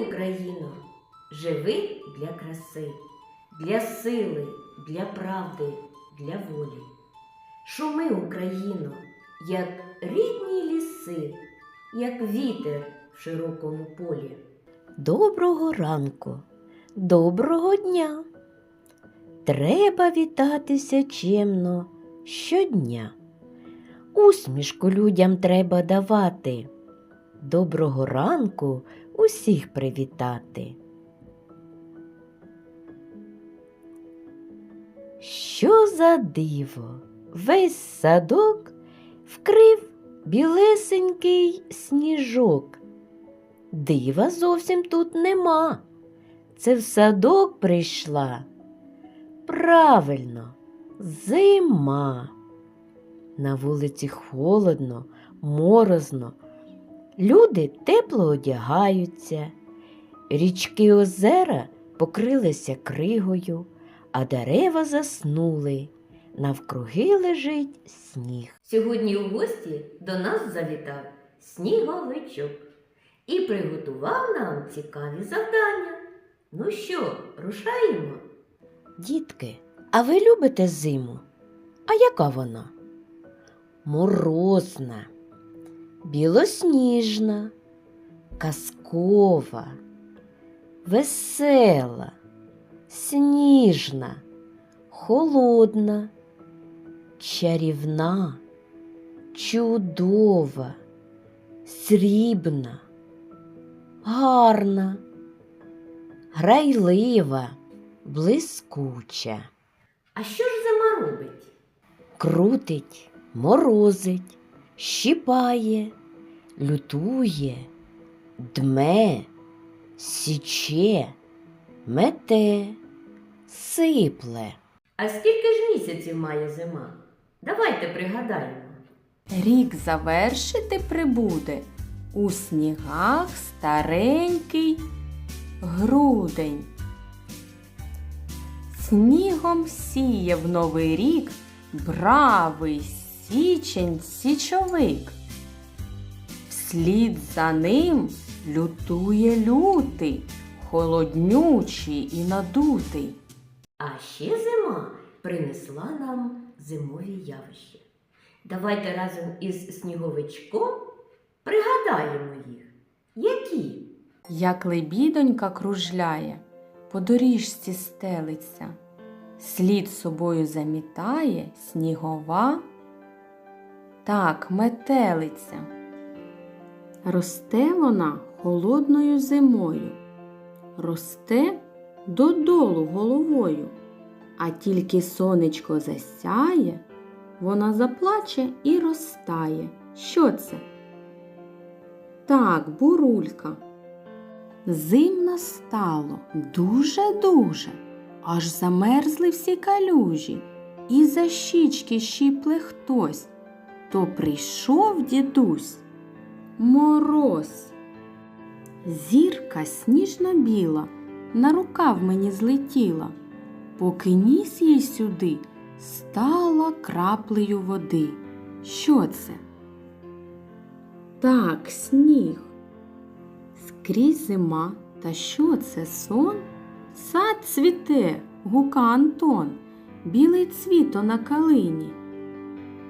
Україно, живи для краси, для сили, для правди, для волі. Шуми, Україно, як рідні ліси, як вітер в широкому полі. Доброго ранку, доброго дня. Треба вітатися чемно щодня. Усмішку людям треба давати. Доброго ранку усіх привітати. Що за диво? Весь садок вкрив білесенький сніжок. Дива зовсім тут нема. Це в садок прийшла. Правильно, зима. На вулиці холодно, морозно. Люди тепло одягаються, річки озера покрилися кригою, а дерева заснули. Навкруги лежить сніг. Сьогодні у гості до нас завітав сніговичок і приготував нам цікаві завдання. Ну що, рушаємо? Дітки, а ви любите зиму? А яка вона? Морозна, білосніжна, казкова, весела, сніжна, холодна, чарівна, чудова, срібна, гарна, грайлива, блискуча. А що ж зима робить? Крутить, морозить, щіпає, лютує, дме, січе, мете, сипле. А скільки ж місяців має зима? Давайте пригадаємо. Рік завершити прибуде у снігах старенький грудень. Снігом сіє в новий рік бравий січень січовик. Вслід за ним лютує лютий, холоднючий і надутий. А ще зима принесла нам зимові явища. Давайте разом із сніговичком пригадаємо їх. Які? Як лебідонька кружляє, по доріжці стелиться, слід собою замітає снігова, так метелиця. Росте вона холодною зимою, росте додолу головою, а тільки сонечко засяє, вона заплаче і розтає. Що це? Так, бурулька. Зим настало дуже-дуже, аж замерзли всі калюжі, і за щічки щіпле хтось. То прийшов дідусь. Мороз. Зірка сніжно-біла на рукав мені злетіла, поки ніс їй сюди стала краплею води. Що це? Так, сніг. Скрізь зима, та що це сон? Сад цвіте, гука Антон, білий цвіто на калині.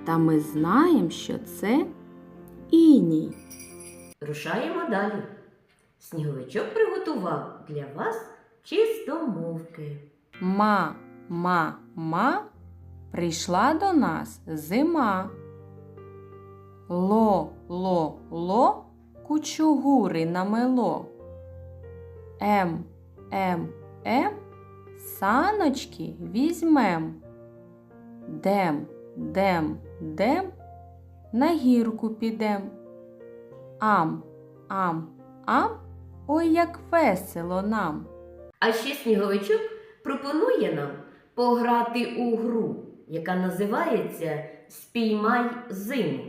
Та ми знаємо, що це іній. Рушаємо далі. Сніговичок приготував для вас чистомовки. Ма, ма, ма, прийшла до нас зима. Ло, ло, ло, кучугури намело. Ем, ем, ем, саночки візьмем. Дем, дем, дем, на гірку підем. Ам, ам, ам, ой, як весело нам. А ще сніговичок пропонує нам пограти у гру, яка називається Спіймай зиму.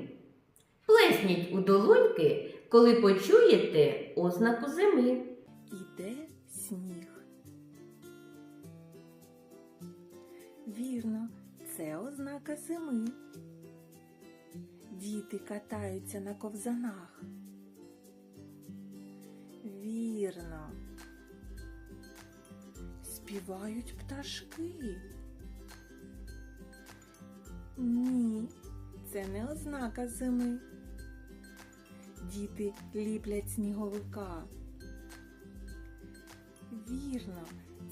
Плесніть у долоньки, коли почуєте ознаку зими. Іде сніг. Вірно, це ознака зими. Діти катаються на ковзанах. Вірно. Співають пташки. Ні, це не ознака зими. Діти ліплять сніговика. Вірно,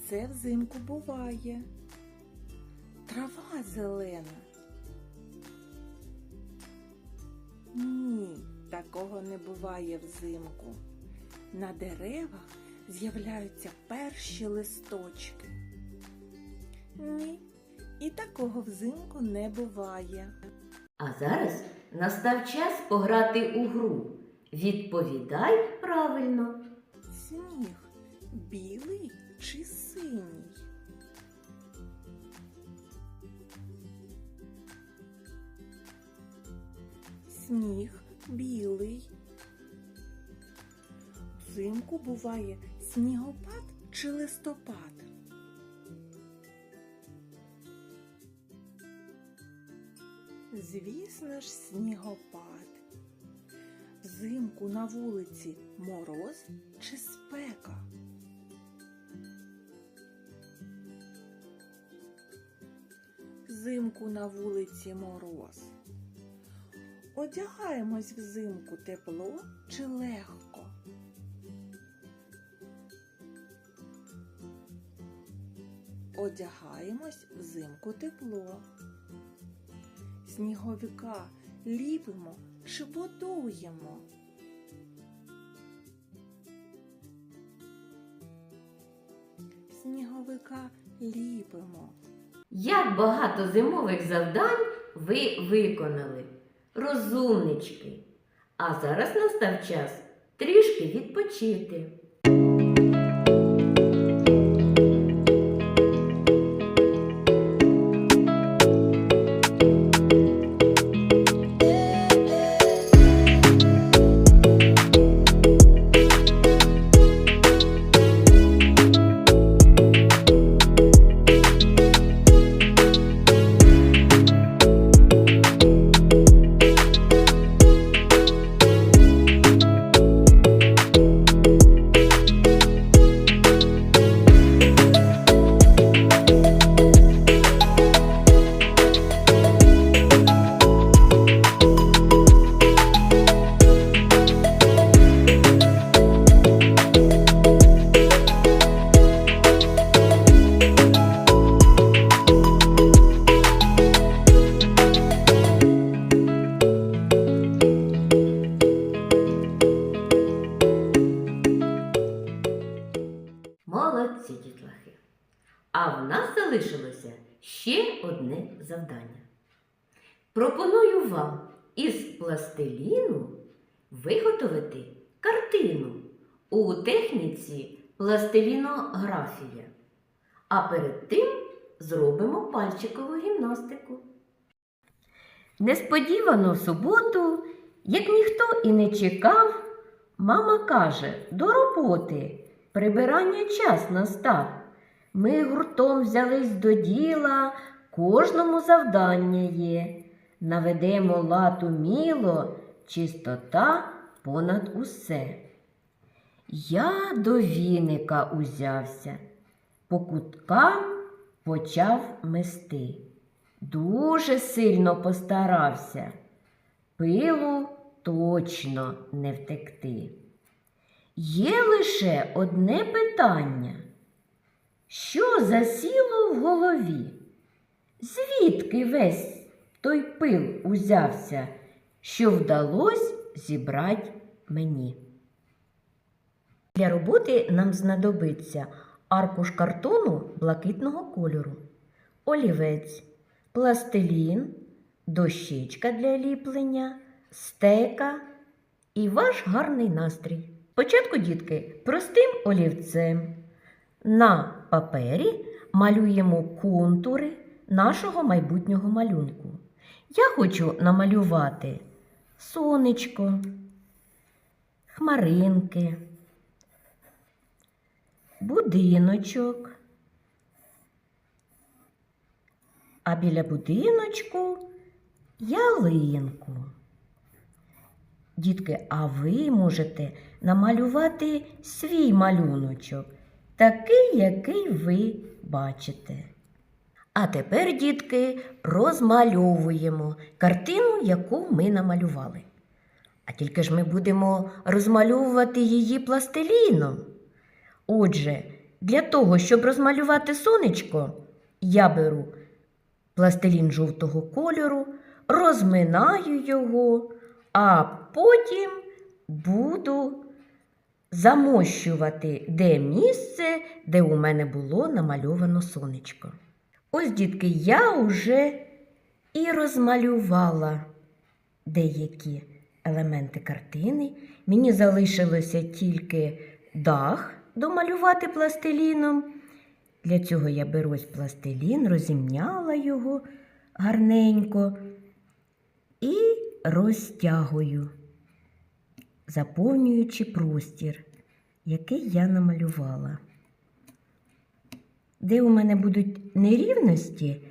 це взимку буває. Трава зелена. Такого не буває взимку. На деревах з'являються перші листочки. Ні, і такого взимку не буває. А зараз настав час пограти у гру. Відповідай правильно. Сніг білий чи синій? Сніг білий. Взимку буває снігопад чи листопад? Звісно ж, снігопад. Взимку на вулиці мороз чи спека? Взимку на вулиці мороз. Одягаємось взимку тепло чи легко? Одягаємось взимку тепло. Сніговика ліпимо чи будуємо? Сніговика ліпимо. Як багато зимових завдань ви виконали, розумнички. А зараз настав час трішки відпочити. Пластиліну виготовити картину у техніці пластилінографія. А перед тим зробимо пальчикову гімнастику. Несподівано в суботу, як ніхто і не чекав, мама каже до роботи. Прибирання час настав. Ми гуртом взялись до діла, кожному завдання є. Наведемо лад уміло, чистота понад усе. Я до віника узявся, по куткам почав мести. Дуже сильно постарався, пилу точно не втекти. Є лише одне питання. Що засіло в голові? Звідки весь той пил узявся, що вдалось зібрати мені? Для роботи нам знадобиться аркуш картону блакитного кольору, олівець, пластилін, дощечка для ліплення, стека і ваш гарний настрій. Спочатку, дітки, простим олівцем. На папері малюємо контури нашого майбутнього малюнку. Я хочу намалювати сонечко, хмаринки, будиночок. А біля будиночку ялинку. Дітки, а ви можете намалювати свій малюночок, такий, який ви бачите. А тепер, дітки, розмальовуємо картину, яку ми намалювали. А тільки ж ми будемо розмальовувати її пластиліном. Отже, для того, щоб розмалювати сонечко, я беру пластилін жовтого кольору, розминаю його, а потім буду замощувати де місце, де у мене було намальовано сонечко. Ось, дітки, я вже і розмалювала деякі елементи картини. Мені залишилося тільки дах домалювати пластиліном. Для цього я беру пластилін, розімняла його гарненько і розтягую, заповнюючи простір, який я намалювала. Де у мене будуть нерівності,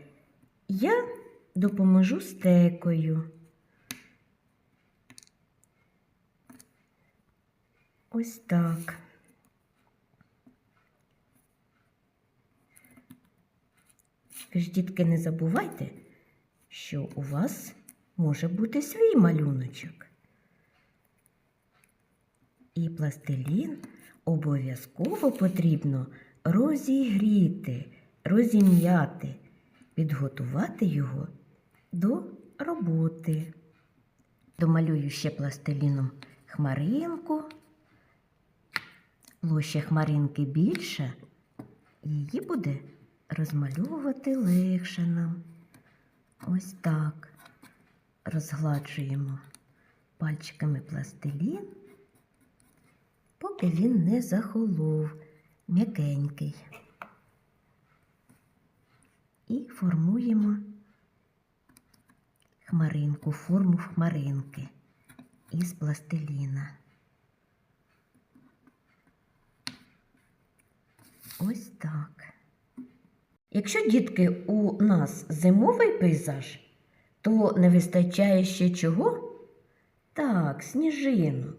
я допоможу стекою. Ось так. Ви ж, дітки, не забувайте, що у вас може бути свій малюночок. І пластилін обов'язково потрібно розігріти, розім'яти, підготувати його до роботи. Домалюю ще пластиліном хмаринку. Площа хмаринки більша, її буде розмальовувати легше нам. Ось так. Розгладжуємо пальчиками пластилін, поки він не захолов, м'якенький. І формуємо хмаринку, форму хмаринки із пластиліна. Ось так. Якщо дітки у нас зимовий пейзаж, то не вистачає ще чого? Так, сніжинок.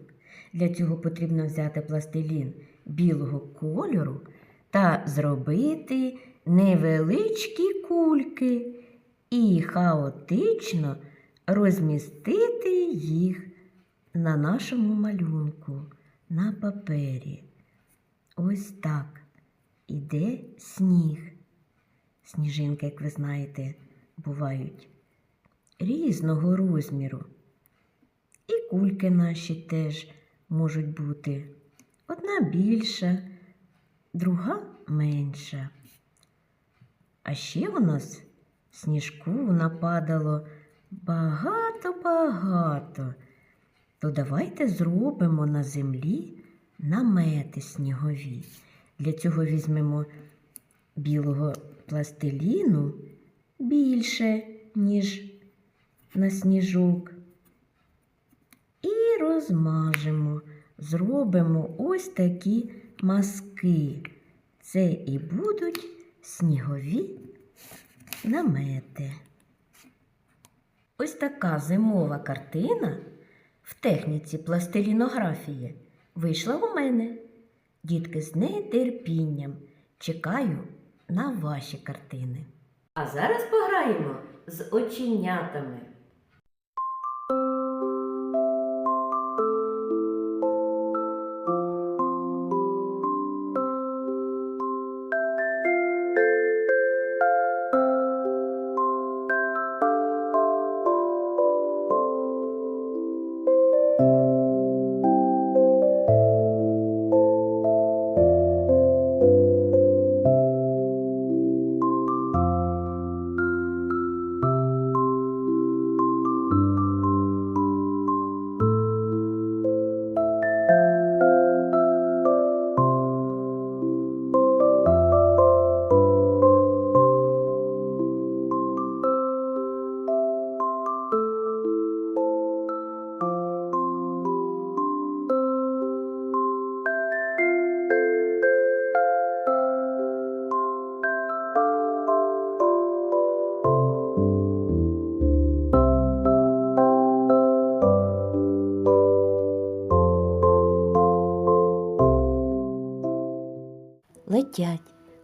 Для цього потрібно взяти пластилін білого кольору та зробити невеличкі кульки і хаотично розмістити їх на нашому малюнку, на папері. Ось так іде сніг. Сніжинки, як ви знаєте, бувають різного розміру. І кульки наші теж можуть бути одна більша, друга менша. А ще у нас сніжку нападало багато-багато. То давайте зробимо на землі намети снігові. Для цього візьмемо білого пластиліну більше, ніж на сніжок. І розмажемо, зробимо ось такі маски. Це і будуть снігові намети. Ось така зимова картина в техніці пластилінографії вийшла у мене. Дітки з нетерпінням чекаю на ваші картини. А зараз пограємо з оченятами.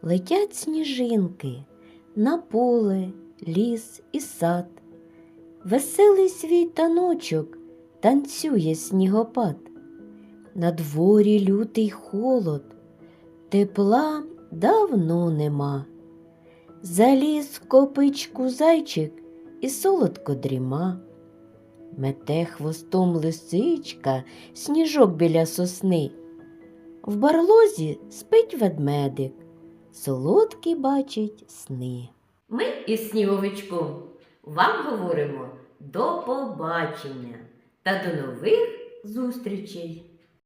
Летять сніжинки на поле, ліс і сад. Веселий свій таночок танцює снігопад. На дворі лютий холод, тепла давно нема. Заліз копичку зайчик і солодко дріма. Мете хвостом лисичка, сніжок біля сосни. В барлозі спить ведмедик, солодкі бачить сни. Ми із сніговичком вам говоримо до побачення та до нових зустрічей!